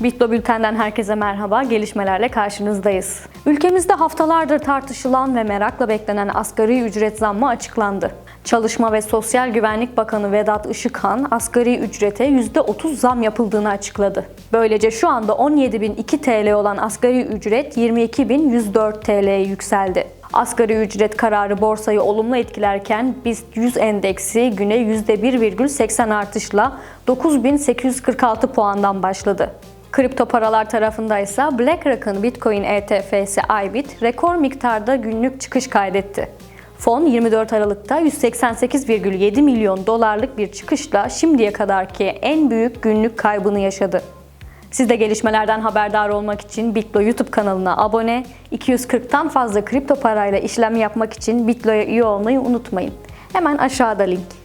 Bitlo Bülten'den herkese merhaba. Gelişmelerle karşınızdayız. Ülkemizde haftalardır tartışılan ve merakla beklenen asgari ücret zammı açıklandı. Çalışma ve Sosyal Güvenlik Bakanı Vedat Işıkhan, asgari ücrete %30 zam yapıldığını açıkladı. Böylece şu anda 17.002 TL olan asgari ücret 22.104 TL'ye yükseldi. Asgari ücret kararı borsayı olumlu etkilerken BIST 100 endeksi güne %1,80 artışla 9846 puandan başladı. Kripto paralar tarafında ise BlackRock'ın Bitcoin ETF'si IBIT rekor miktarda günlük çıkış kaydetti. Fon 24 Aralık'ta 188,7 milyon dolarlık bir çıkışla şimdiye kadarki en büyük günlük kaybını yaşadı. Siz de gelişmelerden haberdar olmak için Bitlo YouTube kanalına abone, 240'tan fazla kripto parayla işlem yapmak için Bitlo'ya üye olmayı unutmayın. Hemen aşağıda link.